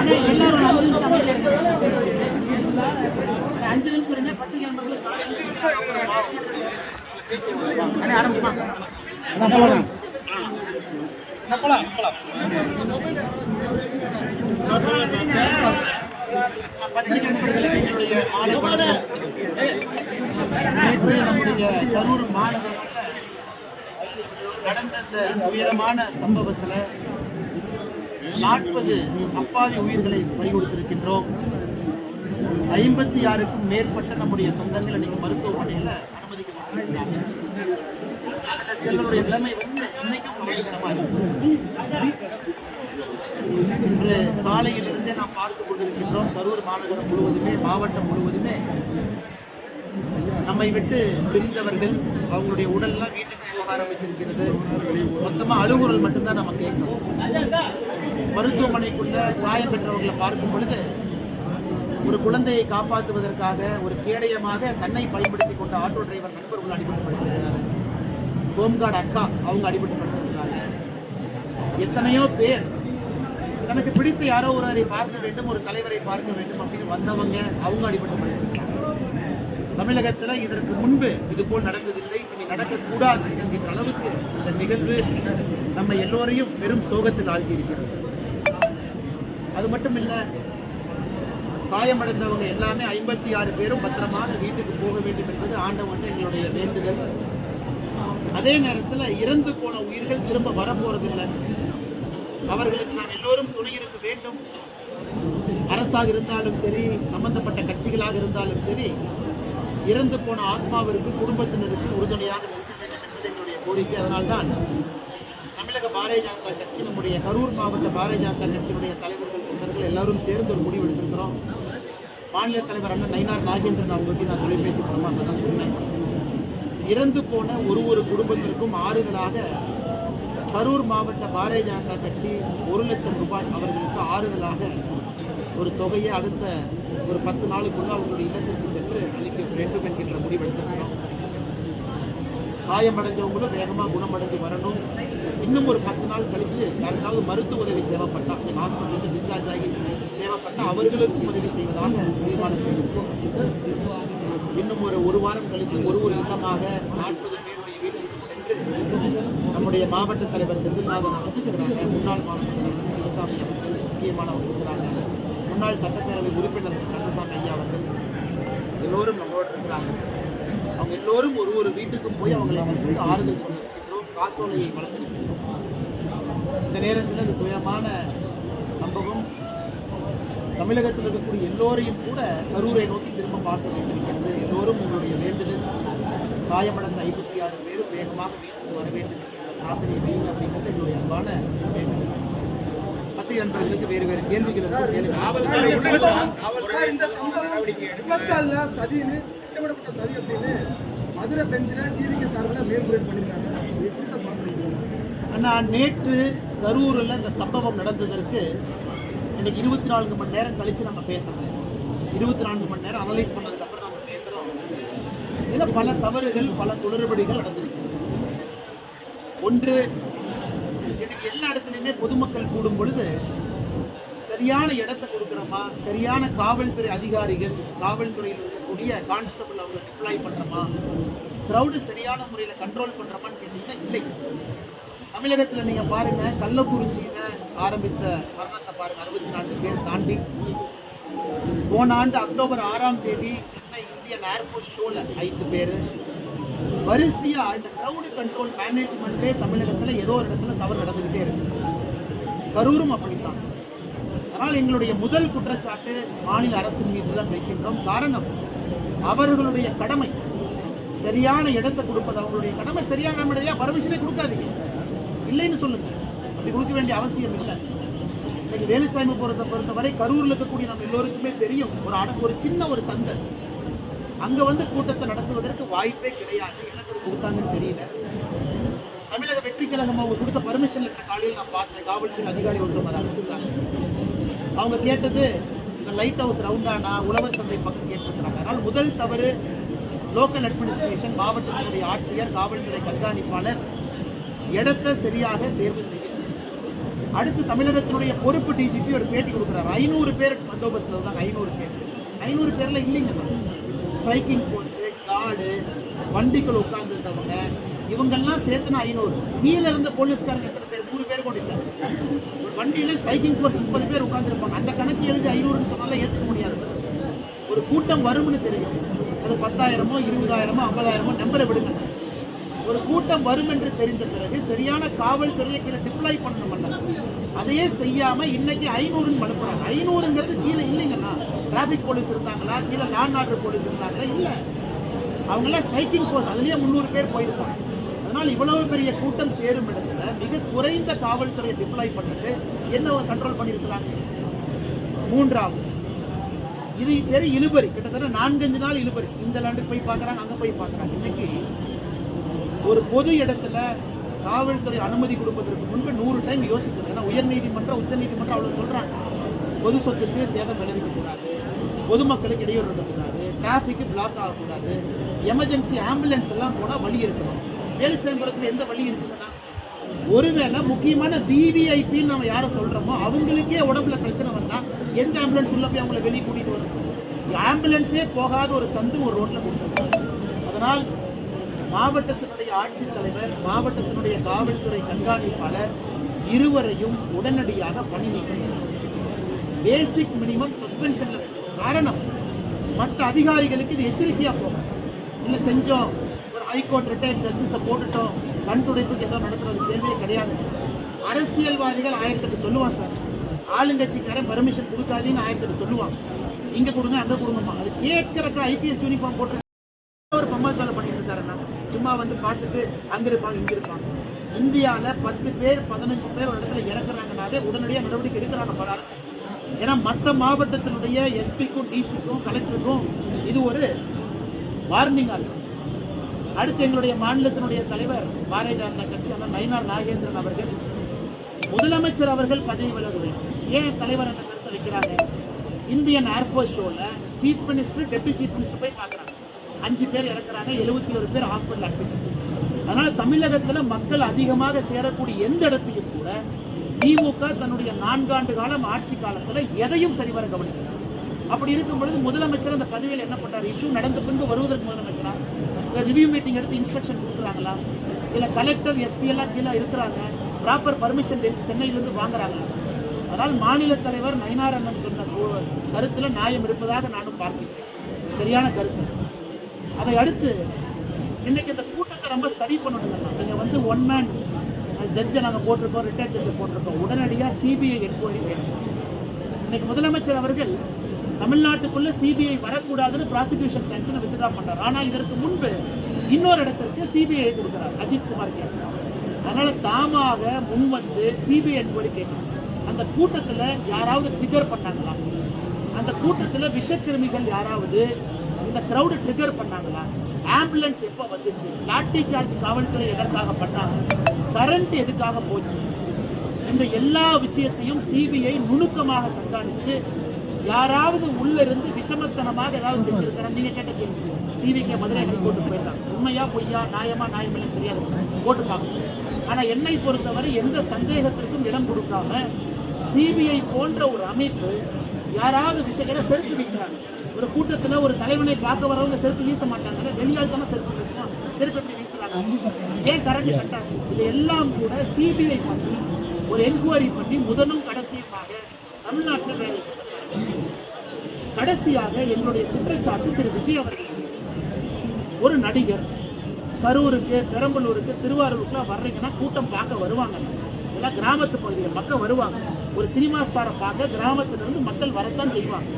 எல்லாரும் அஞ்சு நிமிஷம் நிமிஷம் அண்ணே, ஆரம்பிக்குமா அண்ணா போலாம் போலாம் போலாம் பத்திரிகை நண்பர்களுக்கு எங்களுடைய மாலை. நேற்று நம்முடைய கரூர் மாநகரில் நடந்த இந்த துயரமான சம்பவத்தில் நாற்பது அப்பாவி உயிர்களை பறிகொடுத்திருக்கின்றோம். ஐம்பத்தி ஆறுக்கும் மேற்பட்ட நம்முடைய சொந்தங்கள் இன்னைக்கு மருத்துவமனையில் அனுமதிக்கப்பட்டிருக்கிறாங்க அதில் சிலருடைய நிலைமை வந்து இன்னைக்கும் கவலைக்கிடமா இருக்கு இன்று காலையிலிருந்தே நாம் பார்த்து கொண்டிருக்கின்றோம். கரூர் மாநகரம் முழுவதுமே மாவட்டம் முழுவதுமே நம்மை விட்டு பிரிந்தவர்கள் அவங்களுடைய உடல்லாம் வீட்டுக்கு போக ஆரம்பிச்சிருக்கிறது. மொத்தமாக அழுகுறல் மட்டும்தான் நம்ம கேட்கணும் மருத்துவமனைக்குள்ள காயம் பெற்றவர்களை பார்க்கும் பொழுது ஒரு குழந்தையை காப்பாற்றுவதற்காக ஒரு கேடயமாக தன்னை பயன்படுத்தி கொண்ட ஆட்டோ டிரைவர் நண்பர்கள் அடிபட்டுப்படுத்திருக்கிறார் ஹோம்கார்டு அக்கா அவங்க அடிபட்டுப்படுத்திருக்காங்க எத்தனையோ பேர் தனக்கு பிடித்த யாரோ ஒருவரை பார்க்க வேண்டும் ஒரு தலைவரை பார்க்க வேண்டும் அப்படின்னு வந்தவங்க அவங்க அடிபட்டுப்படுத்திருக்காங்க தமிழகத்தில் இதற்கு முன்பு இதுபோல் நடந்ததில்லை இனி நடக்கக்கூடாது என்கின்ற அளவுக்கு இந்த நிகழ்வு நம்ம எல்லோரையும் பெரும் சோகத்தில் ஆழ்த்தியிருக்கிறது. அது மட்டும் இல்லை காயமடைந்தவங்க எல்லாமே ஐம்பத்தி ஆறு பேரும் பத்திரமாக வீட்டுக்கு போக வேண்டும் என்பது ஆண்டவன் எங்களுடைய வேண்டுதல். அதே நேரத்தில் இறந்து போன உயிர்கள் திரும்ப வரப்போறதில்லை. அவர்களுக்கு நாம் எல்லோரும் துணை இருக்க வேண்டும். அரசாக இருந்தாலும் சரி சம்பந்தப்பட்ட கட்சிகளாக இருந்தாலும் சரி இறந்து போன ஆத்மாவிற்கு குடும்பத்தினருக்கு உறுதுணையாக நிறுத்த வேண்டும் என்பது என்னுடைய கோரிக்கை. அதனால்தான் தமிழக பாரதிய ஜனதா கட்சி நம்முடைய கரூர் மாவட்ட பாரதிய ஜனதா கட்சியினுடைய தலைவர்கள் தொண்டர்கள் எல்லாரும் சேர்ந்து ஒரு முடிவு எடுத்திருக்கிறோம். மாநில தலைவர் அண்ணன் நயினார் நாகேந்திரன் அவங்ககிட்ட நான் தொலைபேசி மூலமாக அதை தான் சொன்னேன். இறந்து போன ஒரு ஒரு குடும்பத்திற்கும் ஆறுதலாக கரூர் மாவட்ட பாரதிய ஜனதா கட்சி ஒரு லட்சம் ரூபாய் அவர்களுக்கு ஆறுதலாக ஒரு தொகையை அடுத்த ஒரு பத்து நாளுக்குள்ள அவங்களுடைய இல்லத்திற்கு சென்று அளிக்க வேண்டும் என்கின்ற முடிவெடுத்திருக்கிறோம் காயமடைஞ்சவங்களும் வேகமாக குணமடைஞ்சு வரணும். இன்னும் ஒரு பத்து நாள் கழித்து யாருக்காவது மருத்துவ உதவி தேவைப்பட்டா ஹாஸ்பிட்டலுக்கு டிஸ்சார்ஜ் ஆகி தேவைப்பட்டா அவர்களுக்கும் உதவி செய்வதாக தீர்மானம் செய்திருக்கோம் இன்னும் ஒரு ஒரு வாரம் கழித்து ஒரு ஒரு இல்லமாக நாற்பது பேருடைய வீட்டுக்கு சென்று நம்முடைய மாவட்ட தலைவர் செந்தில்நாதன் அமைச்சிருக்கிறாங்க முன்னாள் மாவட்ட தலைவர் சிவசாமி அவர்கள் முக்கியமானவங்க இருக்கிறாங்க. முன்னாள் சட்டப்பேரவை உறுப்பினர் கந்தசாமி ஐயா அவர்கள் எல்லோரும் நம்மளோடு இருக்கிறாங்க. அவங்க எல்லோரும் ஒரு ஒரு வீட்டுக்கும் போய் அவங்களை வந்து ஆறுதல் சொல்லிருக்கின்றோம் காசோலையை வழங்கியிருக்கின்றோம் இந்த நேரத்தில் அது துயரமான சம்பவம். தமிழகத்தில் இருக்கக்கூடிய எல்லோரையும் கூட கரூரை நோக்கி திரும்ப பார்க்க வேண்டியிருக்கிறது. எல்லோரும் உங்களுடைய வேண்டுதல். காயமடைந்த ஐம்பத்தி ஆறு பேரும் வேகமாக வீட்டுக்கு வர வேண்டும் என்கின்ற பிரார்த்தனை வைங்க அப்படிங்கிறது எங்களுடைய அன்பான வேண்டுதல். பத்திரிகை நண்பர்களுக்கு வேறு வேறு கேள்விகள் இந்த சம்பவம் விபத்தால சதின்னு திட்டமிடப்பட்ட சதி அப்படின்னு மதுரை பெஞ்சில் டிவிக்கு சார்பில் மேல்முறையீடு பண்ணியிருக்காங்க அண்ணா நேற்று கரூரில் இந்த சம்பவம் நடந்ததற்கு இன்னைக்கு இருபத்தி நான்கு மணி நேரம் கழித்து நம்ம பேசுகிறோம் இருபத்தி நான்கு மணி நேரம் அனலைஸ் பண்ணதுக்கப்புறம் நம்ம பேசுகிறோம் இதில் பல தவறுகள் பல குளறுபடிகள் நடந்திருக்கு. ஒன்று எல்லா இடத்துலையுமே பொதுமக்கள் கூடும் பொழுது சரியான இடத்தை கொடுக்குறோமா? சரியான காவல்துறை அதிகாரிகள் காவல்துறையில் இருக்கக்கூடிய கான்ஸ்டபிள் அவங்க டிப்ளாய் பண்ணுறோமா க்ரௌடு சரியான முறையில் கண்ட்ரோல் பண்ணுறோமான்னு கேட்டிங்கன்னா இல்லை. தமிழகத்தில் நீங்கள் பாருங்கள் கள்ளக்குறிச்சியில் ஆரம்பித்த மரணத்தை பாருங்கள் அறுபத்தி நான்கு பேர் தாண்டி. போன ஆண்டு அக்டோபர் ஆறாம் தேதி சென்னை இந்தியன் ஏர்ஃபோர்ஸ் ஷோவில் ஐந்து பேர் வரிசையா இந்த கிரௌடு கண்ட்ரோல் மேனேஜ்மெண்ட்டே தமிழகத்தில் ஏதோ ஒரு இடத்துல தவறு நடந்துக்கிட்டே இருக்கு. கரூரும் அப்படித்தான். அதனால் எங்களுடைய முதல் குற்றச்சாட்டு மாநில அரசின் மீது தான் வைக்கின்றோம். காரணம் அவர்களுடைய கடமை சரியான இடத்தை கொடுப்பது. அவங்களுடைய கடமை சரியான முறையா பர்மிஷனே கொடுக்காதீங்க. இல்லைன்னு சொல்லுங்க. அப்படி கொடுக்க வேண்டிய அவசியம் இல்லை. இன்னைக்கு வேலுசாமி பொறுத்த பொறுத்தவரை கரூரில் இருக்கக்கூடிய நம்ம எல்லோருக்குமே தெரியும். ஒரு அட ஒரு சின்ன ஒரு சந்தை அங்க வந்து கூட்டத்தை நடத்துவதற்கு வாய்ப்பே கிடையாது. எனக்கு அது கொடுத்தாங்கன்னு தெரியல. தமிழக வெற்றி கழகம் அவங்க கொடுத்த பர்மிஷன் லெட்டர் காலையில் நான் பார்த்தேன். காவல்துறை அதிகாரி ஒருத்தவங்க அதை அனுப்பிச்சிருந்தாங்க அவங்க கேட்டது இந்த லைட் ஹவுஸ் ரவுண்டானா உழவர் சந்தை பக்கம் கேட்டிருக்கிறாங்க. அதனால் முதல் தவறு லோக்கல் அட்மினிஸ்ட்ரேஷன் மாவட்டத்தினுடைய ஆட்சியர் காவல்துறை கண்காணிப்பாளர் இடத்தை சரியாக தேர்வு செய்யணும் அடுத்து தமிழகத்தினுடைய பொறுப்பு டிஜிபி ஒரு பேட்டி கொடுக்குறாரு. ஐநூறு பேர் பந்தோபஸ்தில் இருந்தாங்க ஐநூறு பேர். ஐநூறு பேரில் இல்லைங்க. ஸ்ட்ரைக்கிங் ஃபோர்ஸு கார்டு வண்டிக்குள் உட்கார்ந்துருந்தவங்க இவங்கெல்லாம் சேர்த்துனா ஐநூறு. கீழே இருந்த போலீஸ்காரங்க எத்தனை பேர்? நூறு பேர் கொண்டு இருக்காங்க. ஒரு வண்டியில ஸ்ட்ரைக்கிங் ஃபோர்ஸ் முப்பது பேர் உட்காந்துருப்பாங்க அந்த கணக்கு எழுதி ஐநூறுன்னு சொன்னாலும் ஏற்றுக்க முடியாது. ஒரு கூட்டம் வரும்னு தெரியும். அது பத்தாயிரமோ இருபதாயிரமோ ஐம்பதாயிரமோ நம்பரை விடுங்க. ஒரு கூட்டம் வரும் என்று தெரிந்த பிறகு சரியான காவல்துறையை கீழே டிப்ளாய் பண்ணணும் அதையே செய்யாமல் இன்னைக்கு ஐநூறுன்னு மனுப்புறாங்க ஐநூறுங்கிறது கீழே இல்லை டிராஃபிக் போலீஸ் இருந்தாங்களா? இல்லை லேண்ட் ஆர்டர் போலீஸ் இருந்தாங்களா? இல்லை. அவங்கெல்லாம் ஸ்ட்ரைக்கிங் ஃபோர்ஸ் அதுலயே முந்நூறு பேர் போயிருப்பாங்க. அதனால் இவ்வளவு பெரிய கூட்டம் சேரும் இடத்துல மிக குறைந்த காவல்துறையை டிப்ளாய் பண்ணிட்டு என்ன கண்ட்ரோல் பண்ணியிருக்கிறாங்க? மூன்றாவது. இது பேர் இழுபறி. கிட்டத்தட்ட நான்கஞ்சு நாள் இழுபறி. இந்த லேண்டுக்கு போய் பார்க்குறாங்க அங்கே போய் பார்க்குறாங்க. இன்னைக்கு ஒரு பொது இடத்துல காவல்துறை அனுமதி கொடுப்பதற்கு முன்பு நூறு டைம் யோசிக்கணும் ஏன்னா உயர்நீதிமன்றம் உச்சநீதிமன்றம் அவ்வளோ சொல்கிறாங்க பொது சொத்துக்கு சேதம் விளைவிக்கக்கூடாது. பொதுமக்களுக்கு இடையூறு இருக்கக்கூடாது டிராஃபிக்கு பிளாக் ஆகக்கூடாது எமர்ஜென்சி ஆம்புலன்ஸ் எல்லாம் போனால் வழி இருக்கணும். வேலுச்சம்பரத்தில் எந்த வழி இருக்குதுன்னா ஒருவேளை முக்கியமான விவிஐபின்னு நம்ம யாரை சொல்கிறோமோ அவங்களுக்கே உடம்புல பிரச்சனை வந்தால் எந்த ஆம்புலன்ஸ் உள்ள போய் அவங்கள வெளியே கூட்டிகிட்டு வரும்? ஆம்புலன்ஸே போகாத ஒரு சந்து ஒரு ரோட்டில் கொடுத்துருக்காங்க. அதனால் மாவட்டத்தினுடைய ஆட்சித்தலைவர் மாவட்டத்தினுடைய காவல்துறை கண்காணிப்பாளர் இருவரையும் உடனடியாக பணி நீக்கம் பேசிக் மினிமம் சஸ்பென்ஷன்ல காரணம். மற்ற அதிகாரிகளுக்கு இது எச்சரிக்கையாக போகும். இல்லை செஞ்சோம்? ஒரு ஹைகோர்ட் ரிட்டையர்ட் ஜஸ்டிஸை போட்டுட்டோம். கண் துடைப்புக்கு ஏதோ நடத்துறது தேவையே கிடையாது. அரசியல்வாதிகள் ஆயிரத்துக்கு சொல்லுவான் சார். ஆளுங்கட்சிக்காரன் பர்மிஷன் கொடுக்காதீன்னு ஆயிரத்துக்கு சொல்லுவாங்க. இங்கே கொடுங்க அங்கே கொடுங்கம்மா. அது கேட்கறக்கு ஐபிஎஸ் யூனிஃபார்ம் போட்டு ஒரு பம்மாஸ் வேலை பண்ணிட்டு இருக்காருன்னா சும்மா வந்து பார்த்துட்டு அங்கே இருப்பாங்க இங்கே இருப்பாங்க. இந்தியாவில் பத்து பேர் பதினஞ்சு பேர் ஒரு இடத்துல இறக்குறாங்கனாவே உடனடியாக நடவடிக்கை எடுக்கிறாங்க பல அரசு. ஏன்னா மற்ற மாவட்டத்தினுடைய எஸ்பிக்கும் டிசிக்கும் கலெக்டருக்கும் இது ஒரு வார்னிங்காக இருக்கும் அடுத்து எங்களுடைய மாநிலத்தினுடைய தலைவர் பாரதிய ஜனதா கட்சியான நயினார் நாகேந்திரன் அவர்கள் முதலமைச்சர் அவர்கள் பதவி விலக வேண்டும். ஏன் தலைவர் அந்த கருத்து வைக்கிறாங்க? இந்தியன் ஏர்ஃபோர்ஸ் ஷோவில் chief minister deputy chief minister போய் பார்க்குறாங்க. அஞ்சு பேர் இறக்குறாங்க எழுபத்தி ஒரு பேர் ஹாஸ்பிட்டல் அட்மிட் அதனால் தமிழகத்தில் மக்கள் அதிகமாக சேரக்கூடிய எந்த இடத்தையும் கூட திமுக தன்னுடைய நான்காண்டு காலம் ஆட்சி காலத்தில் எதையும் சரிவர கவனிக்கல. அப்படி இருக்கும் பொழுது முதலமைச்சர் அந்த பதவியில் என்ன பண்றாரு இஷ்யூ நடந்த பின்பு வருவதற்கு முதலமைச்சரா? இல்லை ரிவ்யூ மீட்டிங் எடுத்து இன்ஸ்ட்ரக்ஷன் கொடுக்குறாங்களா? இல்லை கலெக்டர் எஸ்பி எல்லாம் கீழே இருக்கிறாங்க. ப்ராப்பர் பர்மிஷன் சென்னையிலேருந்து வாங்குறாங்களா? அதனால் மாநில தலைவர் நயினார் அண்ணன் சொன்ன கருத்தில் நியாயம் இருப்பதாக நானும் பார்க்கிறேன். சரியான கருத்து. அதை அடுத்து இன்னைக்கு இந்த கூட்டத்தை ரொம்ப ஸ்டடி பண்ணணும் நீங்கள் வந்து ஒன் மேன் ஜட்ஜை நாங்கள் போட்டிருக்கோம் ரிட்டையர் ஜட்ஜை போட்டிருக்கோம். உடனடியாக சிபிஐ என்கொயரி வேணும் இன்னைக்கு முதலமைச்சர் அவர்கள் தமிழ்நாட்டுக்குள்ளே சிபிஐ வரக்கூடாதுன்னு ப்ராசிக்யூஷன் சாங்ஷனை வித்ட்ரா பண்றாரு ஆனால் இதற்கு முன்பு இன்னொரு இடத்திற்கு சிபிஐ கொடுக்குறார் அஜித் குமார் கேஸ். அதனால் தாமாக முன்வந்து சிபிஐ என்கொயரி கேட்கணும் அந்த கூட்டத்தில் யாராவது ட்ரிகர் பண்ணாங்களா? அந்த கூட்டத்தில் விஷக்கிருமிகள் யாராவது இந்த க்ரௌடு ட்ரிகர் பண்ணாங்களா? ஆம்புலன்ஸ் எப்போ வந்துச்சு? லாட்டி சார்ஜ் காவல்துறை எதற்காக பண்ணாங்க? கரண்ட் எதுக்காக போச்சு? இந்த எல்லா விஷயத்தையும் சிபிஐ நுணுக்கமாக கண்காணிச்சு யாராவது உள்ள இருந்து விஷமத்தனமாக ஏதாவது செஞ்சிருக்கிறாங்க. நீங்க கேட்ட கேள்வி. டிவிக்கு மதுரை போட்டு போயிருக்காங்க உண்மையா பொய்யா நியாயமா நியாயமில்லை தெரியாது. போட்டு பார்க்கணும். ஆனா என்னை பொறுத்தவரை எந்த சந்தேகத்திற்கும் இடம் கொடுக்காம சிபிஐ போன்ற ஒரு அமைப்பு யாராவது விஷயம் செருப்பு வீசுறாங்க. ஒரு கூட்டத்துல ஒரு தலைவனை பார்க்க வரவங்க செருப்பு வீச மாட்டாங்க. வெளியால் தானே செருப்பு வீசுவான் செருப்பு எப்படி வீசுறாங்க? ஏன் கரண்ட் கட்டாச்சு இது எல்லாம் கூட சிபிஐ பண்ணி ஒரு என்கொயரி பண்ணி முதலும் கடைசியுமாக தமிழ்நாட்டில் கடைசியாக என்னுடைய குற்றச்சாட்டு திரு விஜய் அவர்கள். ஒரு நடிகர் கரூருக்கு பெரம்பலூருக்கு திருவாரூருக்குலாம் வர்றீங்கன்னா கூட்டம் பார்க்க வருவாங்க. இதெல்லாம் கிராமத்து பகுதியில் மக்கள் வருவாங்க. ஒரு சினிமா ஸ்டாரை பார்க்க கிராமத்துல இருந்து மக்கள் வரத்தான் செய்வாங்க.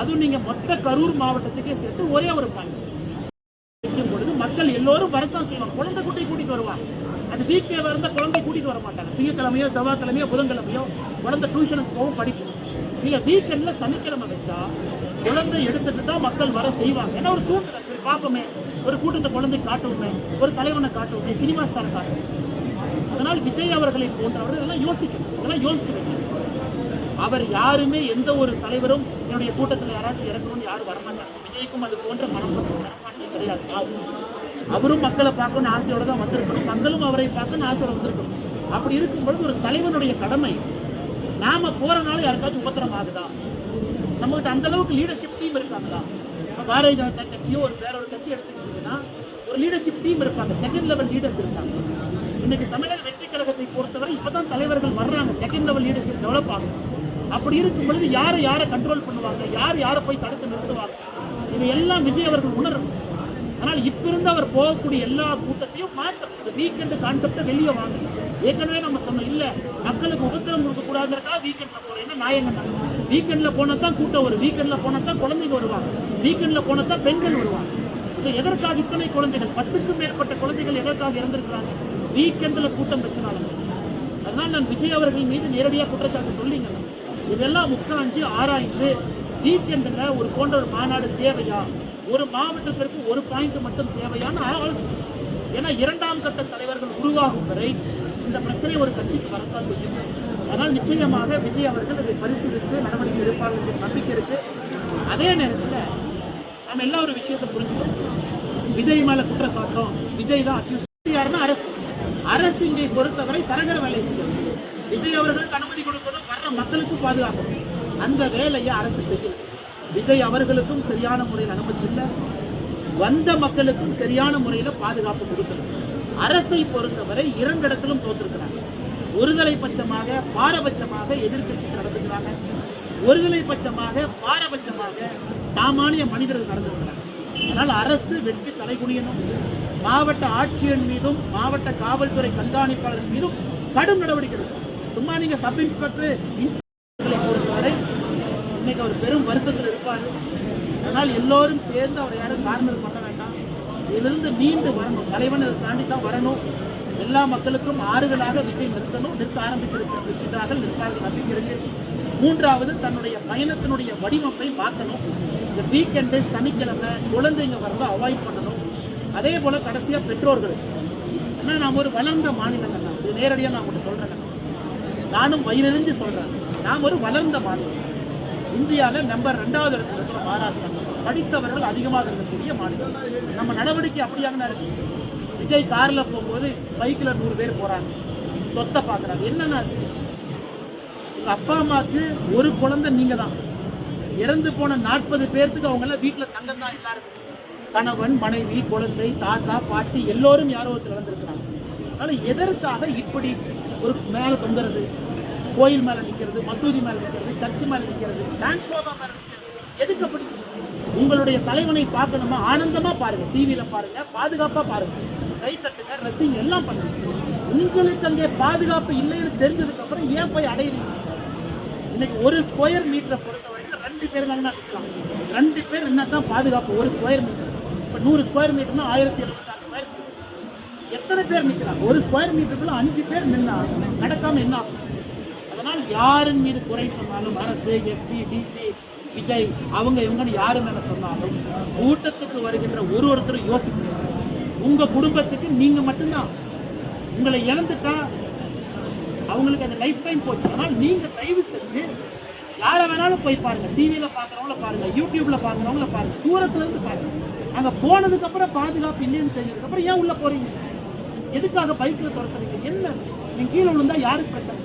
அதுவும் நீங்க மொத்த கரூர் மாவட்டத்துக்கே சேர்த்து ஒரே ஒரு பாயிண்ட். வைக்கும் பொழுது மக்கள் எல்லோரும் வரத்தான் செய்வாங்க. குழந்தை குட்டி கூட்டிட்டு வருவாங்க அது வீக் டேவா குழந்தை கூட்டிட்டு வர மாட்டாங்க. திங்கக்கிழமையோ செவ்வாய்க்கிழமையோ புதன்கிழமையோ குழந்தை டியூஷனுக்கு போகும் படிக்கும். நீங்க வீக்கெண்ட்ல சனிக்கிழமை வச்சா குழந்தை எடுத்துட்டு தான் மக்கள் வர செய்வாங்க. ஏன்னா ஒரு தூண்டுதல். பார்ப்போமே ஒரு கூட்டத்தை குழந்தை காட்டுவோமே ஒரு தலைவனை காட்டுவோமே சினிமா ஸ்டார் காட்டுவோம். அதனால் விஜய் அவர்களை போன்றவர்கள் இதெல்லாம் யோசிக்கணும். இதெல்லாம் யோசிச்சு வைக்கணும். அவர் யாருமே எந்த ஒரு தலைவரும் என்னுடைய கூட்டத்தில் யாராச்சும் இறக்கணும்னு யாரும் வரமாட்டாங்க. விஜய்க்கும் அது போன்ற மனப்பான்மை மனப்பான்மை கிடையாது. அவரும் மக்களை பார்க்கணும்னு ஆசையோட தான் வந்திருக்கணும். மக்களும் அவரை பார்க்கணும்னு ஆசையோட வந்திருக்கணும். அப்படி இருக்கும்பொழுது ஒரு தலைவனுடைய கடமை நாம போறனால யாருக்காச்சும் உபத்திரம் ஆகுதா? நம்மகிட்ட அந்த அளவுக்கு லீடர்ஷிப் டீம் இருக்காங்களா? பாரதிய ஜனதா கட்சியோ ஒரு வேற ஒரு கட்சி எடுத்துக்கிட்டீங்கன்னா ஒரு லீடர்ஷிப் டீம் இருப்பாங்க. செகண்ட் லெவல் லீடர்ஸ் இருக்காங்க. இன்னைக்கு தமிழக வெற்றி கழகத்தை பொறுத்தவரை இப்பதான் தலைவர்கள் வர்றாங்க. செகண்ட் லெவல் லீடர்ஷிப் டெவலப் ஆகும். அப்படி இருக்கும் பொழுது யாரை யாரை கண்ட்ரோல் பண்ணுவாங்க? யார் யாரை போய் தடுத்து நிறுத்துவாங்க? இது எல்லாம் விஜய் அவர்கள் உணரணும் ஆனால் இப்போ இருந்து அவர் போகக்கூடிய எல்லா கூட்டத்தையும் மாற்றணும் வீக்கெண்டு கான்செப்டை வெளியே வாங்க. ஏற்கனவே நம்ம சொன்னோம் இல்லை மக்களுக்கு உபத்திரம் கொடுக்கக்கூடாதுக்காக வீக்கெண்டில் வீக்கெண்ட்ல போறோம் என்ன நாயங்க போனால் தான் கூட்டம் வரும். வீக்கெண்டில் போனால் தான் குழந்தைங்க வருவாங்க. வீக்கெண்டில் போனால் தான் பெண்கள் வருவாங்க. இப்போ எதற்காக இத்தனை குழந்தைகள்? பத்துக்கும் மேற்பட்ட குழந்தைகள் எதற்காக இறந்திருக்கிறாங்க? வீக்கெண்டில் கூட்டம் வச்சனால அதனால் நான் விஜய் அவர்கள் மீது நேரடியாக குற்றச்சாட்டு சொல்லிங்க. இதெல்லாம் உட்காந்து ஆராய்ந்து வீக்கெண்டில் ஒரு போன்ற ஒரு மாநாடு தேவையா? ஒரு மாவட்டத்திற்கு ஒரு பாயிண்ட் மட்டும் தேவையான ஆலோசனை ஏன்னா இரண்டாம் கட்ட தலைவர்கள் உருவாகும் வரை இந்த பிரச்சனை ஒரு கட்சிக்கு வரத்தான் செய்யும். அதனால் நிச்சயமாக விஜய் அவர்கள் இதை பரிசீலித்து நடவடிக்கை எடுப்பார்கள் என்ற நம்பிக்கை இருக்கு. அதே நேரத்தில் நம்ம எல்லா ஒரு விஷயத்தை புரிஞ்சுக்கணும். விஜய் மேல குற்றச்சாட்டம் விஜய் தான் யாருன்னா அரசு. அரசு இங்கே பொறுத்தவரை தரகர வேலை செய்யணும் விஜய் அவர்களுக்கு அனுமதி கொடுக்கணும் வர்ற மக்களுக்கும் பாதுகாக்கணும் அந்த வேலையை அரசு செய்யல. விஜய் அவர்களுக்கும் சரியான முறையில் அனுமதி இல்லை. வந்த மக்களுக்கும் சரியான முறையில் பாதுகாப்பு கொடுக்கணும் அரசை பொறுத்தவரை இரண்டு இடத்திலும் தோற்றிருக்கிறாங்க ஒருதலை பட்சமாக பாரபட்சமாக எதிர்க்கட்சி நடந்துக்கிறாங்க ஒருதலை பட்சமாக பாரபட்சமாக சாமானிய மனிதர்கள் நடந்துக்கிறாங்க அதனால் அரசு வெற்றி தலைகுனியணும் மாவட்ட ஆட்சியர் மீதும் மாவட்ட காவல்துறை கண்காணிப்பாளர் மீதும் கடும் நடவடிக்கை எடுக்கணும். சும்மா நீங்க சப் இன்ஸ்பெக்டர் இன்ஸ்பெக்டர்களை பொறுத்தவரை இன்னைக்கு அவர் பெரும் வருத்தத்தில் இருப்பார். அதனால் எல்லோரும் சேர்ந்து அவர் யாரும் கார்னர் பண்ண வேண்டாம். இதிலிருந்து மீண்டு வரணும். தலைவன் இதை தாண்டி தான் வரணும். எல்லா மக்களுக்கும் ஆறுதலாக விஜய் நிற்கணும். நிற்க ஆரம்பித்திருக்கிறார்கள் நிற்கார்கள் நம்பிக்கை இருக்கு. மூன்றாவது தன்னுடைய பயணத்தினுடைய வடிவமைப்பை மாற்றணும் இந்த வீக்கெண்டு சனிக்கிழமை குழந்தைங்க வரதை அவாய்ட் பண்ணணும். அதே போல கடைசியாக பெற்றோர்கள். ஏன்னா நாம் ஒரு வளர்ந்த மாநிலங்கள் தான் இது நேரடியாக நான் உங்களுக்கு சொல்கிறேன் நானும் வயிறறிஞ்சு சொல்கிறேன் நாம் ஒரு வளர்ந்த மாநிலம். இந்தியாவில் நம்பர் ரெண்டாவது இடத்துல இருக்கிற மகாராஷ்டிரா. படித்தவர்கள் அதிகமாக இருக்கக்கூடிய மாநிலம். நம்ம நடவடிக்கை அப்படியாக இருக்கு. விஜய் காரில் போகும்போது பைக்கில் நூறு பேர் போகிறாங்க சொத்தை பார்க்குறாங்க என்னென்ன உங்கள் அப்பா அம்மாவுக்கு ஒரு குழந்தை நீங்கள் தான். இறந்து போன நாற்பது பேர்த்துக்கு அவங்கள வீட்டில் தங்கம் தான் எல்லாருக்கும். கணவன் மனைவி குழந்தை தாத்தா பாட்டி எல்லோரும் யாரோ ஒருத்தர் இறந்துருக்கிறாங்க அதனால எதற்காக இப்படி ஒரு மேலே தொங்குறது? கோயில் மேலே நிற்கிறது மசூதி மேலே நிற்கிறது சர்ச்சு மேலே நிற்கிறது டிரான்ஸ்ஃபார்மா மேலே நிற்கிறது எதுக்கு அப்படி? உங்களுடைய தலைவனை பார்க்கணுமா? ஆனந்தமா பாருங்க. டிவியில பாருங்க பாதுகாப்பா பாருங்க. கை தட்டுங்க எல்லாம் பண்ணுங்க. உங்களுக்கு அங்கே பாதுகாப்பு இல்லைன்னு தெரிஞ்சதுக்கு அப்புறம் ஏன் போய் அடையிறீங்க? இன்னைக்கு ஒரு ஸ்கொயர் மீட்டரை பொறுத்த வரைக்கும் ரெண்டு பேர் தாங்க நிற்கலாம் ரெண்டு பேர் என்ன தான் பாதுகாப்பு ஒரு ஸ்கொயர் மீட்டர் இப்போ நூறு ஸ்கொயர் மீட்டர்னா ஆயிரத்தி எழுபத்தாறு எத்தனை பேர் நிற்கிறாங்க ஒரு ஸ்கொயர் மீட்டருக்குள்ள அஞ்சு பேர் நின்னா நடக்காம என்ன ஆகும்? அதனால் யாரின் மீது குறை சொன்னாலும் அரசு எஸ்பி டிசி விஜய் அவங்க இவங்கன்னு யாரு மேல சொன்னாலும் கூட்டத்துக்கு வருகின்ற ஒரு ஒருத்தரும் யோசிக்கணும். உங்க குடும்பத்துக்கு நீங்க மட்டும்தான். உங்களை இழந்துட்டா அவங்களுக்கு அந்த லைஃப் டைம் போச்சு. ஆனால் நீங்க தயவு செஞ்சு யாரை வேணாலும் போய் பாருங்க. டிவியில பாக்குறவங்கள பாருங்க. யூடியூப்ல பாக்குறவங்கள பாருங்க. தூரத்துல இருந்து பாருங்க. அங்க போனதுக்கு அப்புறம் பாதுகாப்பு இல்லைன்னு தெரிஞ்சதுக்கு அப்புறம் ஏன் உள்ள போறீங்க? எதுக்காக பைக்கில் துரத்துறீங்க? என்ன? நீங்க கீழே விழுந்தா யாருக்கு பிரச்சனை?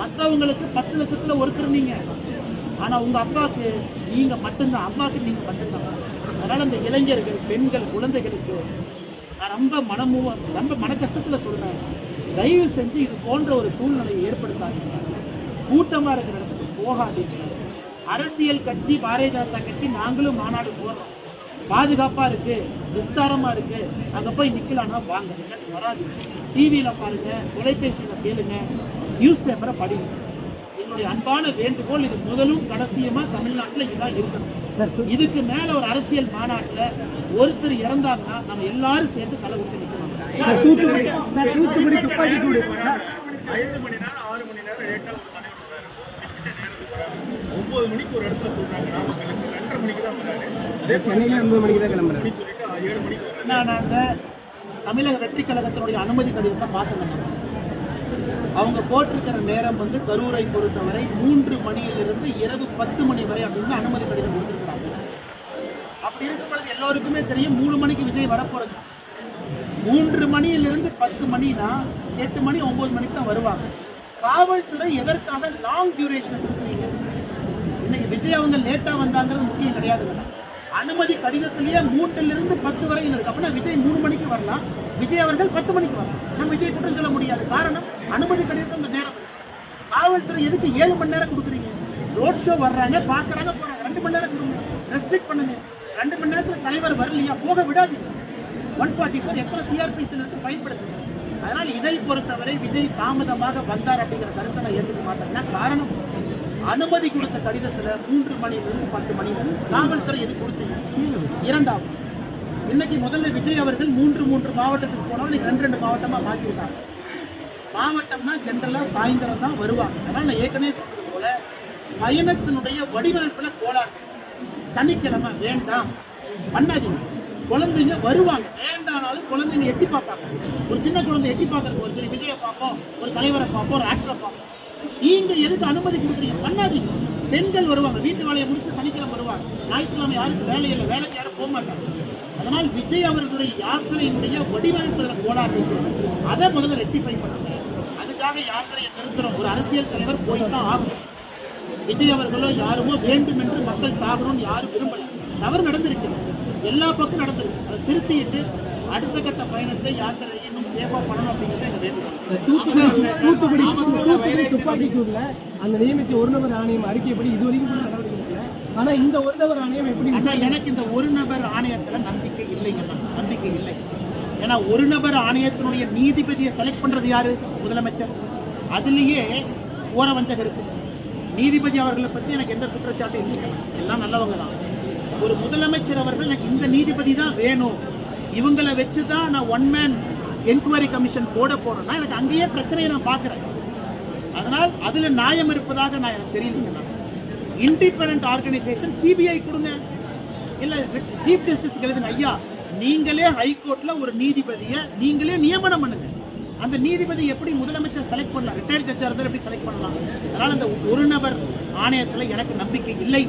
மற்றவங்களுக்கு பத்து லட்சத்துல ஒருத்தர் நீங்க. ஆனா உங்க அப்பாவுக்கு நீங்க மட்டும்தான் அம்மாவுக்கு நீங்க மட்டும்தான். அதனால அந்த இளைஞர்கள் பெண்கள் குழந்தைகளுக்கு நான் ரொம்ப மனமுவ ரொம்ப மன கஷ்டத்தில் சொல்றேன். தயவு செஞ்சு இது போன்ற ஒரு சூழ்நிலையை ஏற்படுத்தாதீங்க. கூட்டமாக இருக்கிற இடத்துக்கு போகாதீங்க. அரசியல் கட்சி பாரதிய ஜனதா கட்சி நாங்களும் மாநாடு போடுறோம் பாதுகாப்பா இருக்கு விஸ்தாரமா இருக்கு. அங்க போய் நிக்கலாம்னா வாங்க வராது. டிவியில பாருங்க தொலைபேசியில கேளுங்க நியூஸ் பேப்பரை படிங்க. என்னுடைய அன்பான வேண்டுகோள் இது முதலும் கடைசியுமா தமிழ்நாட்டுல இதான் இருக்கணும். இதுக்கு மேல ஒரு அரசியல் மாநாட்டுல ஒருத்தர் இறந்தாங்கன்னா நம்ம எல்லாரும் சேர்ந்து தலை சூடு. சார். ஐந்து மணி நேரம் ஆறு மணி நேரம் லேட்டா ஒரு தலைவர் வராரு குறிப்பிட்ட நேரத்துக்கு வராரு ஒன்பது மணிக்கு ஒரு இடத்துல சொல்றாங்க நாமக்கலுக்கு. மணிக்கு தான் வராரு அதே சென்னையில ஒன்பது மணிக்கு தான் கிளம்புறாரு. மணி சொல்லிட்டு ஏழு மணிக்கு நான் அந்த தமிழக வெற்றி கழகத்தினுடைய அனுமதி கடிதத்தை பார்த்தேன். அவங்க போட்டிருக்கிற நேரம் வந்து கரூரை பொறுத்தவரை மூன்று மணியிலிருந்து இரவு பத்து மணி வரை அப்படின்னு அனுமதி கடிதம் கொடுத்துருக்காங்க அப்படி இருக்கும் பொழுது எல்லோருக்குமே தெரியும் மூணு மணிக்கு விஜய் வரப்போறது. மூன்று மணியிலிருந்து பத்து மணினா எட்டு மணி ஒன்பது மணிக்கு தான் வருவாங்க. காவல்துறை எதற்காக லாங் டியூரேஷன் கொடுக்குறீங்க? விஜய் அவங்க லேட்டாக வந்தாங்கிறது முக்கியம் கிடையாதுங்க அனுமதி கடிதத்திலேயே மூட்டிலிருந்து பத்து வரையில் இருக்கு. அப்படின்னா விஜய் மூணு மணிக்கு வரலாம். விஜய் அவர்கள் பத்து மணிக்கு வரலாம். நம்ம விஜய் குற்றம் சொல்ல முடியாது. காரணம் அனுமதி கடிதத்தில் அந்த நேரம் காவல்துறை எதுக்கு ஏழு மணி நேரம் கொடுக்குறீங்க? ரோட் ஷோ வர்றாங்க பார்க்குறாங்க போகிறாங்க ரெண்டு மணி நேரம் கொடுங்க. ரெஸ்ட்ரிக்ட் பண்ணுங்க. ரெண்டு மணி நேரத்தில் தலைவர் வரலையா? போக விடாதீங்க. ஒன் ஃபார்ட்டி ஃபோர் எத்தனை சிஆர்பிசியில் இருக்கு பயன்படுத்துங்க. அதனால் இதை பொறுத்தவரை விஜய் தாமதமாக வந்தார் அப்படிங்கிற கருத்தை நான் ஏற்றுக்க மாட்டேன். காரணம்? அனுமதி கொடுத்த கடிதத்தில் மூன்று மணியிலிருந்து பத்து மணி வரை காவல்துறை எது கொடுத்தீங்க இரண்டாவது இன்னைக்கு முதல்ல விஜய் அவர்கள் மூன்று மூன்று மாவட்டத்துக்கு போனவர் இன்னைக்கு ரெண்டு ரெண்டு மாவட்டமாக மாற்றிருக்காங்க மாவட்டம்னா ஜென்ரலாக சாயந்தரம் தான் வருவாங்க. அதனால் நான் ஏற்கனவே சொன்னது போல பயணத்தினுடைய வடிவமைப்பில் கோளாறு. சனிக்கிழமை வேண்டாம். பண்ணாதீங்க. குழந்தைங்க வருவாங்க. வேண்டானாலும் குழந்தைங்க எட்டி பார்ப்பாங்க. ஒரு சின்ன குழந்தை எட்டி பார்க்கறது ஒரு விஜயை பார்ப்போம் ஒரு தலைவரை பார்ப்போம் ஒரு ஆக்டரை பார்ப்போம். நீங்க எதுக்கு அனுமதி கொடுக்குறீங்க? பண்ணாதீங்க. பெண்கள் வருவாங்க. வீட்டு வேலையை முடிச்சு சனிக்கிழமை வருவாங்க. ஞாயிற்றுக்கிழமை யாருக்கு வேலை இல்லை. வேலைக்கு யாரும் போக மாட்டாங்க. அதனால் விஜய் அவர்களுடைய யாத்திரையினுடைய வடிவமைப்பதில் கோளாறு அதை முதல்ல ரெக்டிஃபை பண்ணுங்க அதுக்காக யாத்திரையை நிறுத்துறோம் ஒரு அரசியல் தலைவர் போய் தான் ஆகணும். விஜய் அவர்களோ யாருமோ வேண்டும் என்று மக்கள் சாகணும்னு யாரும் விரும்பல. தவறு நடந்திருக்கு. எல்லா பக்கம் நடந்திருக்கு. அதை திருத்திட்டு அடுத்த கட்ட பயணத்தை யாத்திரையை இன்னும் சேஃபா பண்ணணும் அப்படிங்கிறது வேண்டுகோள். தூத்துக்குடி தூத்துக்குடி தூத்துக்குடி துப்பாக்கி சூட்ல அந்த நியமிச்ச ஒரு நபர் ஆணையம் அறிக்கைப்படி இது வரைக்கும் கூட நடவடிக்கை எடுக்கல. ஆனா இந்த ஒரு நபர் ஆணையம் எப்படி எனக்கு இந்த ஒரு நபர் ஆணையத்துல நம்பிக்கை இல்லைங்கண்ணா நம்பிக்கை இல்லை. ஏன்னா ஒரு நபர் ஆணையத்தினுடைய நீதிபதியை செலக்ட் பண்றது யாரு? முதலமைச்சர். அதுலயே ஓர வஞ்சகம் இருக்கு. நீதிபதி அவர்களை பத்தி எனக்கு எந்த குற்றச்சாட்டும் இல்லைங்கண்ணா எல்லாம் நல்லவங்க தான் ஒரு முதலமைச்சர் அவர்கள் எனக்கு இந்த நீதிபதி தான் வேணும். இவங்களை வச்சு தான் நான் ஒன் மேன் என்கொயரி கமிஷன் போட போறேன்னா எனக்கு அங்கேயே பிரச்சனையை நான் பார்க்குறேன். அதனால் அதில் நியாயம் இருப்பதாக நான் எனக்கு தெரியலங்கண்ணா இண்டிபெண்ட் ஆர்கனைசேஷன் சிபிஐ கொடுங்க. இல்லை சீஃப் ஜஸ்டிஸ் எழுதுங்க ஐயா நீங்களே ஹைகோர்ட்ல ஒரு நீதிபதியை நீங்களே நியமனம் பண்ணுங்க. அந்த நீதிபதி எப்படி முதலமைச்சர் செலக்ட் பண்ணலாம்? ரிட்டையர்ட் ஜட்ஜாக இருந்தால் எப்படி செலக்ட் பண்ணலாம்? அதனால் அந்த ஒரு நபர் ஆணையத்தில் எனக்கு நம்பிக்கை இல்லை.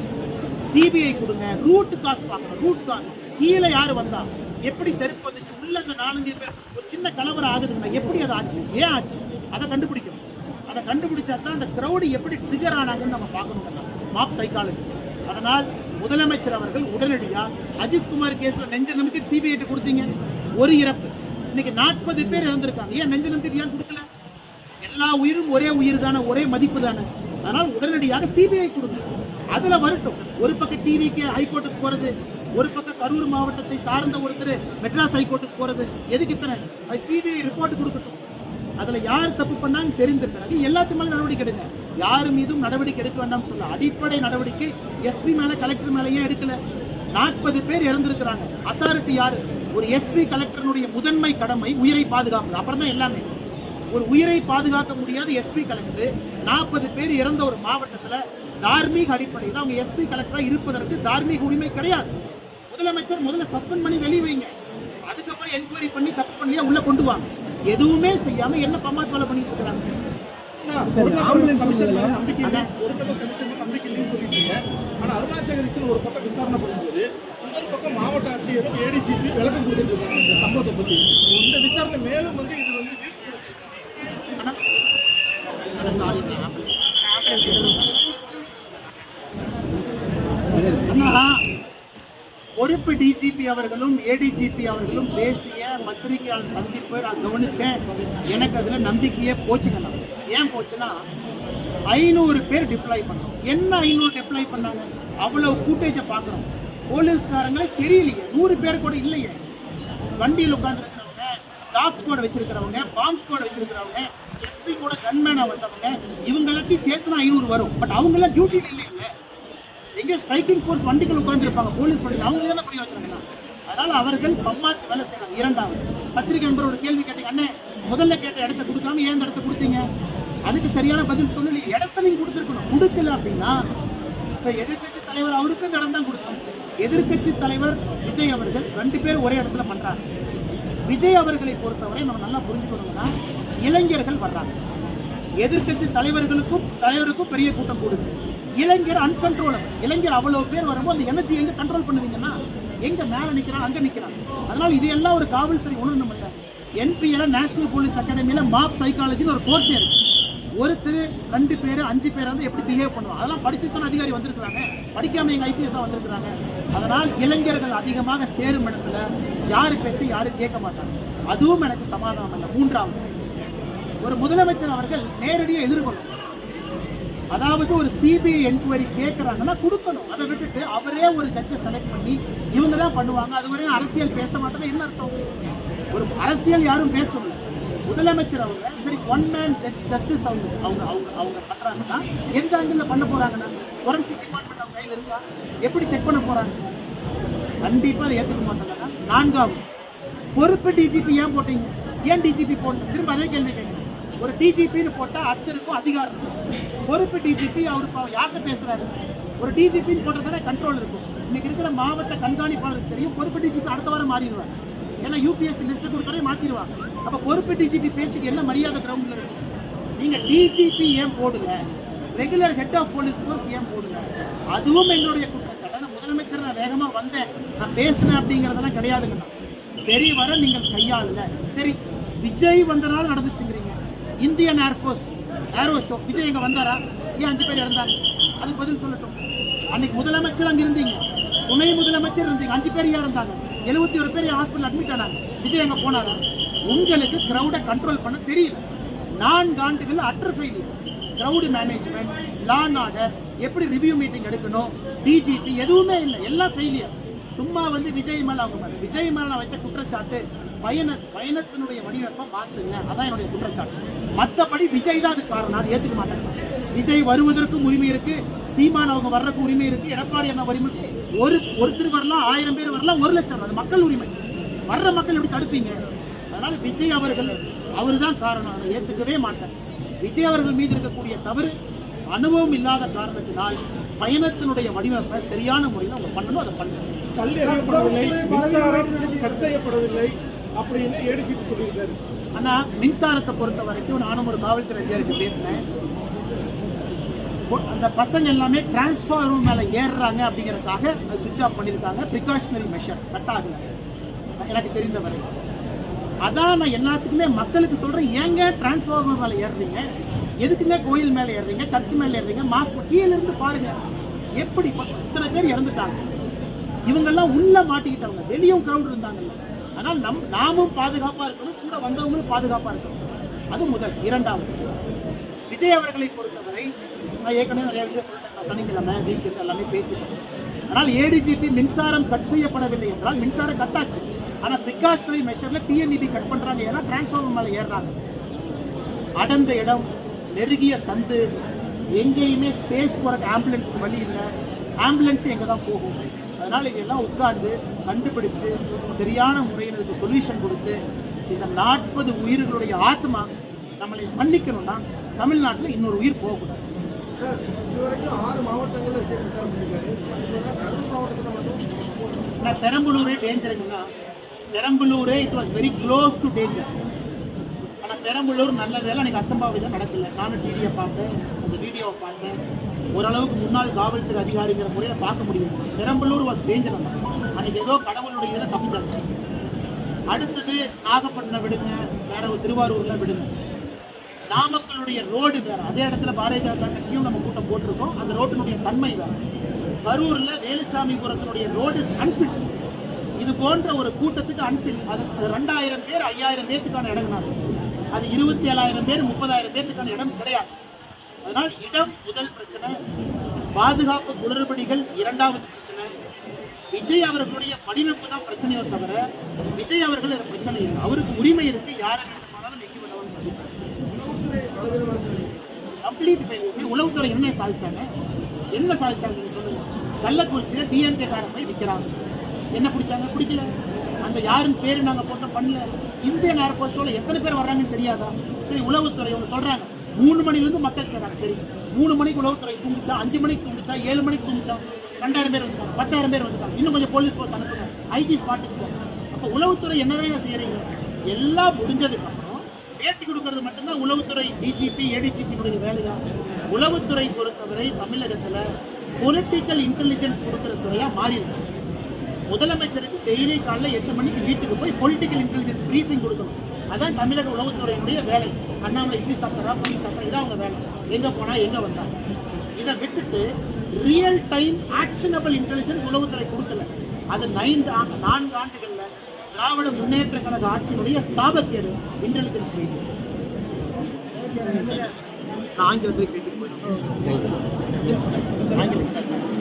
சிபிஐ கொடுங்க. ரூட் காசு பார்க்கணும். ரூட் காசு கீழே யார் வந்தா? எப்படி செருப்பு வந்துச்சு? உள்ள அந்த நாலஞ்சு பேர் ஒரு சின்ன கலவரம் ஆகுதுன்னா எப்படி அது ஆச்சு? ஏன் ஆச்சு? அதை கண்டுபிடிக்கணும். அதை கண்டுபிடிச்சா தான் அந்த க்ரௌடு எப்படி ட்ரிகர் ஆனாங்கன்னு நம்ம பார்க்கணும் மாப் சைக்காலஜி அதனால் முதலமைச்சர் அவர்கள் உடனடியாக அஜித் குமார் கேஸ்ல நெஞ்ச நிமித்தி சிபிஐட்டு கொடுத்தீங்க. ஒரு இறப்பு. இன்னைக்கு நாற்பது பேர் இறந்திருக்காங்க. ஏன் நெஞ்ச நிமித்தி ஏன் கொடுக்கல? எல்லா உயிரும் ஒரே உயிர் தானே ஒரே மதிப்பு தானே. அதனால் உடனடியாக சிபிஐ கொடுங்க. அதில் வரட்டும். ஒரு பக்கம் டிவிக்கு ஹைகோர்ட்டுக்கு போகிறது ஒரு பக்கம் கரூர் மாவட்டத்தை சார்ந்த ஒருத்தர் மெட்ராஸ் ஹைகோர்ட்டுக்கு போறது. எதுக்கு இத்தனை? அது சிபிஐ ரிப்போர்ட் கொடுக்கட்டும். அதுல யார் தப்பு பண்ணான்னு தெரிந்த பிறகு எல்லாத்து நடவடிக்கை எடுங்க. யார் மீதும் நடவடிக்கை எடுக்க வேண்டாம்னு சொல்ல. அடிப்படை நடவடிக்கை எஸ்பி மேல கலெக்டர் மேலேயே எடுக்கல? நாற்பது பேர் இறந்திருக்கிறாங்க. அத்தாரிட்டி யாரு? ஒரு எஸ்பி கலெக்டருடைய முதன்மை கடமை உயிரை பாதுகாப்பு அப்புறம் தான் எல்லாமே. ஒரு உயிரை பாதுகாக்க முடியாத எஸ்பி கலெக்டர் நாற்பது பேர் இறந்த ஒரு மாவட்டத்துல தார்மீக அடிப்படையில் அவங்க எஸ்பி கலெக்டராக இருப்பதற்கு தார்மீக உரிமை கிடையாது. முதலமைச்சர் முதல்ல சஸ்பெண்ட் பண்ணி வெளியே வைங்க. அதுக்கப்புறம் என்கொயரி பண்ணி தப்பு பண்ணியா உள்ள கொண்டு வாங்க. எதுவுமே செய்யாம என்ன பம்மாத் வேலை பண்ணிட்டு இல்லை. ஒரு பக்கம் விசாரணை பண்ணும்போது இன்னொரு பக்கம் மாவட்ட ஆட்சியரும் ஏடிஜிபி விளக்கம் கொடுத்துருக்காங்க இந்த சம்பவத்தை பத்தி. இந்த விசாரணை மேலும் வந்து இது வந்து சாரி அண்ணா பொறுப்பு டிஜிபி அவர்களும் ஏடிஜிபி அவர்களும் பேசிய பத்திரிகையாளர் சந்திப்பை நான் கவனித்தேன் எனக்கு அதில் நம்பிக்கையே போச்சுக்கணும் ஏன் போச்சுன்னா ஐநூறு பேர் டிப்ளாய் பண்ணோம். என்ன ஐநூறு டிப்ளாய் பண்ணாங்க? அவ்வளோ ஃபுட்டேஜை பார்க்குறோம். போலீஸ்காரங்களே தெரியலையே. நூறு பேர் கூட இல்லையே. வண்டியில் உட்காந்துருக்கிறவங்க டாக் ஸ்குவாட் வச்சிருக்கிறவங்க பாம்ப் ஸ்குவாட் வச்சிருக்கிறவங்க எஸ்பி கூட கன்மேனாக வந்தவங்க இவங்க எல்லாத்தையும் சேர்த்துனா ஐநூறு வரும். பட் அவங்களாம் டியூட்டியில் இல்லையில எங்கேயோ ஸ்ட்ரைக்கிங் ஃபோர்ஸ் வண்டிகள் உட்காந்துருப்பாங்க போலீஸ் வண்டிகள். அவங்களே என்ன பண்ணி வச்சிருக்காங்க அதனால அவர்கள் பம்மாத்து வேலை செய்கிறாங்க இரண்டாவது பத்திரிகை நண்பர் ஒரு கேள்வி கேட்டீங்க. அண்ணே முதல்ல கேட்ட இடத்த கொடுக்காம ஏன் இடத்த கொடுத்தீங்க? அதுக்கு சரியான பதில் சொல்லி இடத்த நீங்க கொடுத்துருக்கணும். கொடுக்கல அப்படின்னா இப்போ எதிர்க்கட்சி தலைவர் அவருக்கு இடம் தான் கொடுத்தோம். எதிர்க்கட்சி தலைவர் விஜய் அவர்கள் ரெண்டு பேரும் ஒரே இடத்துல பண்றாங்க. விஜய் அவர்களை பொறுத்தவரை நம்ம நல்லா புரிஞ்சுக்கணும்னா இளைஞர்கள் வர்றாங்க. எதிர்க்கட்சி தலைவர்களுக்கும் தலைவருக்கும் பெரிய கூட்டம் கூடுது. இளைஞர் அன்கண்ட்ரோலபிள் இளைஞர் அவ்வளோ பேர் வரும்போது அந்த எனர்ஜி எங்கே கண்ட்ரோல் பண்ணுவீங்கன்னா எங்கே மேலே நிற்கிறான் அங்கே நிற்கிறான் அதனால் இது எல்லாம் ஒரு காவல்துறை உணரணும் இல்லை. என்பிஎல நேஷனல் போலீஸ் அகாடமியில் மாப் சைக்காலஜின்னு ஒரு கோர்ஸ் இருக்கு. ஒருத்தர் ரெண்டு பேர் அஞ்சு பேர் வந்து எப்படி பிஹேவ் பண்ணுவோம் அதெல்லாம் படிச்சுத்தான அதிகாரி வந்திருக்கிறாங்க. படிக்காம எங்கள் ஐபிஎஸ்ஸாக வந்திருக்கிறாங்க. அதனால் இளைஞர்கள் அதிகமாக சேரும் இடத்துல யாரு பேச்சு யாரும் கேட்க மாட்டாங்க. அதுவும் எனக்கு சமாதானம் இல்லை. மூன்றாவது ஒரு முதலமைச்சர் அவர்கள் நேரடியாக எதிர்கொள்ளணும் அதாவது ஒரு சிபிஐ என்கொயரி கேட்குறாங்கன்னா கொடுக்கணும். அதை விட்டுட்டு அவரே ஒரு ஜட்ஜை செலக்ட் பண்ணி இவங்க தான் பண்ணுவாங்க. அது வரையும் அரசியல் பேச மாட்டேன்னு என்ன அர்த்தம்? ஒரு அரசியல் யாரும் பேசணும் முதலமைச்சர் அவங்க சரி ஒன் மேன் ஜஸ்டிஸ் அவங்க அவங்க அவங்க அவங்க பண்ணுறாங்கன்னா எந்த ஆங்கிளில் பண்ண போகிறாங்கன்னா ஃபொரன்சிக் டிபார்ட்மெண்ட் அவங்க கையில் இருக்கா? எப்படி செக் பண்ண போகிறாங்க கண்டிப்பாக அதை ஏற்றுக்க மாட்டாங்கன்னா நான்காவது பொறுப்பு டிஜிபி ஏன் போட்டீங்க? ஏன் டிஜிபி போடணும்? திரும்ப அதே கேள்வி கேட்குறேன் ஒரு டிஜிபின்னு போட்டால் அத்தருக்கும் அதிகாரம் இருக்கும். பொறுப்பு டிஜிபி அவர் இப்போ யார்கிட்ட பேசுகிறாரு ஒரு டிஜிபின்னு போட்டதானே கண்ட்ரோல் இருக்கும். இன்னைக்கு இருக்கிற மாவட்ட கண்காணிப்பாளருக்கு தெரியும் பொறுப்பு டிஜிபி அடுத்த வாரம் மாறிடுவார். ஏன்னா யூபிஎஸ்சி லிஸ்ட்டு கொடுத்தாலே மாற்றிடுவாங்க அப்போ பொறுப்பு டிஜிபி பேச்சுக்கு என்ன மரியாதை கிரவுண்டில் இருக்கும் நீங்கள் டிஜிபி ஏன் போடல? Regular head of police force ஏன் போடல? அதுவும் எங்களுடைய குற்றச்சாட்டு. நான் முதலமைச்சர் நான் வேகமாக வந்தேன். நான் பேசினேன் அப்படிங்கிறதெல்லாம் கிடையாதுங்கண்ணா. சரி வர நீங்கள் கையாளுங்க. சரி விஜய் வந்தனால நடந்துச்சுங்க Indian air force aero show Vijay இங்கே வந்தாரா? ஏன் அஞ்சு பேர் இறந்தாங்க அதுக்கு பதில் சொல்லட்டும். அன்னைக்கு முதலமைச்சர் அங்கே இருந்தீங்க. துணை முதலமைச்சர் இருந்தீங்க. அஞ்சு பேர் ஏன் இருந்தாங்க? எழுபத்தி ஒரு பேர் ஹாஸ்பிட்டல் அட்மிட் ஆனாங்க. விஜய் எங்கே போனாரா? உங்களுக்கு கிரௌடை கண்ட்ரோல் பண்ண தெரியல. நான்கு ஆண்டுகள் utter failure crowd management law and order எப்படி ரிவ்யூ மீட்டிங் எடுக்கணும்? டிஜிபி எதுவுமே இல்லை. எல்லாம் ஃபெயிலியர் சும்மா வந்து விஜய் மேலே அவங்க மேலே. விஜய் மேலே நான் வச்ச குற்றச்சாட்டு பயண பயணத்தினுடைய வடிவமைப்பை மாற்றுங்க அதான் என்னுடைய குற்றச்சாட்டு. மற்றபடி விஜய் தான் அதுக்கு காரணம். அதை ஏத்துக்க மாட்டாங்க விஜய் வருவதற்கும் உரிமை இருக்கு. சீமான் அவங்க வர்றதுக்கு உரிமை இருக்கு. எடப்பாடி அண்ணா உரிமை ஒரு ஒருத்தர் வரலாம் ஆயிரம் பேர் வரலாம் ஒரு லட்சம் அது மக்கள் உரிமை. வர்ற மக்கள் எப்படி தடுப்பீங்க? அதனால விஜய் அவர்கள் அவர் தான் காரணம். அதை ஏத்துக்கவே மாட்டேன். விஜய் அவர்கள் மீது இருக்கக்கூடிய தவறு அனுபவம் இல்லாத காரணத்தினால் பயணத்தினுடைய வடிவமைப்பை சரியான முறையில் அவங்க பண்ணணும் அதை பண்ணணும். அப்படின்னு ஏடிஜிபி சொல்லியிருக்காரு. ஆனா மின்சாரத்தை பொறுத்த வரைக்கும் நானும் ஒரு காவல்துறை அதிகாரிக்கு பேசினேன். அந்த பசங்க எல்லாமே டிரான்ஸ்ஃபார்மர் மேல ஏறுறாங்க அப்படிங்கறதுக்காக சுவிட்ச் ஆஃப் பண்ணியிருக்காங்க. ப்ரிகாஷனரி மெஷர் கட் ஆகல எனக்கு தெரிந்தவரை அதான் நான் எல்லாத்துக்குமே மக்களுக்கு சொல்றேன் ஏங்க டிரான்ஸ்ஃபார்மர் மேல ஏறுறீங்க? எதுக்குங்க கோயில் மேல ஏறுறீங்க? சர்ச் மேல ஏறுறீங்க? மாஸ்க் கீழே இருந்து பாருங்க. எப்படி இத்தனை பேர் இறந்துட்டாங்க? இவங்கெல்லாம் உள்ள மாட்டிக்கிட்டவங்க. வெளியும் க்ரௌட் இருந்தாங்கல்ல. அதனால் நம் நாமும் பாதுகாப்பாக இருக்கணும் கூட வந்தவங்களும் பாதுகாப்பாக இருக்கணும். அது முதல் இரண்டாவது. விஜய் அவர்களை பொறுத்தவரை நான் ஏற்கனவே நிறைய விஷயம் சொல்லிட்டேன். சனிக்கிழமை வீக்கெண்ட் எல்லாமே பேசிட்டேன். ஆனால் ஏடிஜிபி மின்சாரம் கட் செய்யப்படவில்லை என்றால் மின்சாரம் கட் ஆச்சு. ஆனால் ப்ரிகாஷனரி மெஷரில் டிஎன்இபி கட் பண்ணுறாங்க ஏன்னா டிரான்ஸ்ஃபார்மர் மேலே ஏறுறாங்க. அடர்ந்த இடம் நெருங்கிய சந்து எங்கேயுமே ஸ்பேஸ் போகிறக்கு ஆம்புலன்ஸ்க்கு வழி இல்லை. ஆம்புலன்ஸ் எங்கே தான் போகும்? அதனால் இதெல்லாம் உட்கார்ந்து கண்டுபிடிச்சு சரியான முறையில் இதுக்கு சொல்யூஷன் கொடுத்து இந்த நாற்பது உயிர்களுடைய ஆத்மா நம்மளை மன்னிக்கணும்னா தமிழ்நாட்டில் இன்னொரு உயிர் போகக்கூடாது. ஆனால் பெரம்பலூரே டேஞ்சருங்கன்னா பெரம்பலூரே it was very close to danger ஆனால் பெரம்பலூர் நல்ல வேலை எனக்கு அசம்பாவிதம் நடக்கல. நானும் டிவியை பார்த்தேன் அந்த வீடியோவை பார்த்தேன். ஓரளவுக்கு முன்னாள் காவல்துறை அதிகாரிங்கிற முறையில் பார்க்க முடியும். பெரம்பலூர் வாஸ் டேஞ்சர் அன்னைக்கு ஏதோ கடவுளுடைய இதில் தப்பிச்சாச்சு. அடுத்தது நாகப்பட்டினம் விடுங்க வேற ஒரு திருவாரூர்ல விடுங்க. நாமக்கலுடைய ரோடு வேற. அதே இடத்துல பாரதிய ஜனதா கட்சியும் நம்ம கூட்டம் போட்டிருக்கோம். அந்த ரோட்டினுடைய தன்மை வேற. கரூர்ல வேலுச்சாமிபுரத்தினுடைய ரோடு அன்ஃபிட் இது போன்ற ஒரு கூட்டத்துக்கு அன்ஃபிட் அது அது ரெண்டாயிரம் பேர் ஐயாயிரம் பேர்த்துக்கான இடம்னாங்க அது இருபத்தி ஏழாயிரம் பேர் முப்பதாயிரம் பேர்த்துக்கான இடம் கிடையாது. அதனால் இடம் முதல் பிரச்சனை பாதுகாப்பு குளறுபடிகள் இரண்டாவது பிரச்சனை. விஜய் அவர்களுடைய வடிவமைப்பு தான் பிரச்சனையோ தவிர விஜய் அவர்கள் பிரச்சனை இல்லை. அவருக்கு உரிமை இருக்கு யாரை வேண்டுமானாலும் வெற்றி பெறவன் உளவுத்துறை கம்ப்ளீட் ஃபெயிலியர் உளவுத்துறை என்ன சாதிச்சாங்க? என்ன சாதிச்சாங்க சொல்லுங்க. கள்ளக்குறிச்சியில டிஎம்கே காரன் போய் விற்கிறாங்க என்ன பிடிச்சாங்க? பிடிக்கல. அந்த யாருன்னு பேரு நாங்க போட்டோம் பண்ணல. இந்தியன் ஏர்போர்ட்ஸோட எத்தனை பேர் வர்றாங்கன்னு தெரியாதா? சரி உளவுத்துறை அவங்க சொல்றாங்க. மூணு மணிலேருந்து மக்கள் சேர்றாங்க சரி மூணு மணிக்கு உளவுத்துறை தூங்குச்சா? அஞ்சு மணிக்கு தூங்குச்சா? ஏழு மணிக்கு தூங்குச்சா? ரெண்டாயிரம் பேர் வந்துட்டாங்க. பத்தாயிரம் பேர் வந்துட்டாங்க. இன்னும் கொஞ்சம் போலீஸ் ஃபோர்ஸ் அனுப்புங்க. ஐஜி ஸ்பாட்டுக்கு போங்க. அப்போ உளவுத்துறை என்னதான் செய்கிறீங்க எல்லாம் முடிஞ்சதுக்கு அப்புறம் பேட்டி கொடுக்கறது மட்டும்தான் உளவுத்துறை டிஜிபி ஏடிஜிபியினுடைய வேலையா? உளவுத்துறை பொறுத்தவரை தமிழகத்தில் பொலிட்டிக்கல் இன்டெலிஜென்ஸ் கொடுக்குற துறையாக மாறிடுச்சு. முதலமைச்சருக்கு டெய்லி காலைல எட்டு மணிக்கு வீட்டுக்கு போய் பொலிட்டிக்கல் இன்டெலிஜென்ஸ் ப்ரீஃபிங் கொடுக்கணும். அதான் தமிழக உளவுத்துறையினுடைய வேலை. அண்ணாமலை இட்லி சாப்பிட்றா பண்ணி சாப்பிட்றா இதான் அவங்க வேலை. எங்க போனா எங்க வந்தா? இதை விட்டுட்டு ரியல் டைம் ஆக்ஷனபிள் இன்டெலிஜென்ஸ் உளவுத்துறை கொடுக்கல. அது ஐந்து ஆண்டு நான்கு ஆண்டுகள்ல திராவிட முன்னேற்ற கழக ஆட்சியினுடைய சாபக்கேடு இன்டெலிஜென்ஸ் நான் ஆங்கிலத்தில் பேசிட்டு போயிடுவேன் ஆங்கிலம்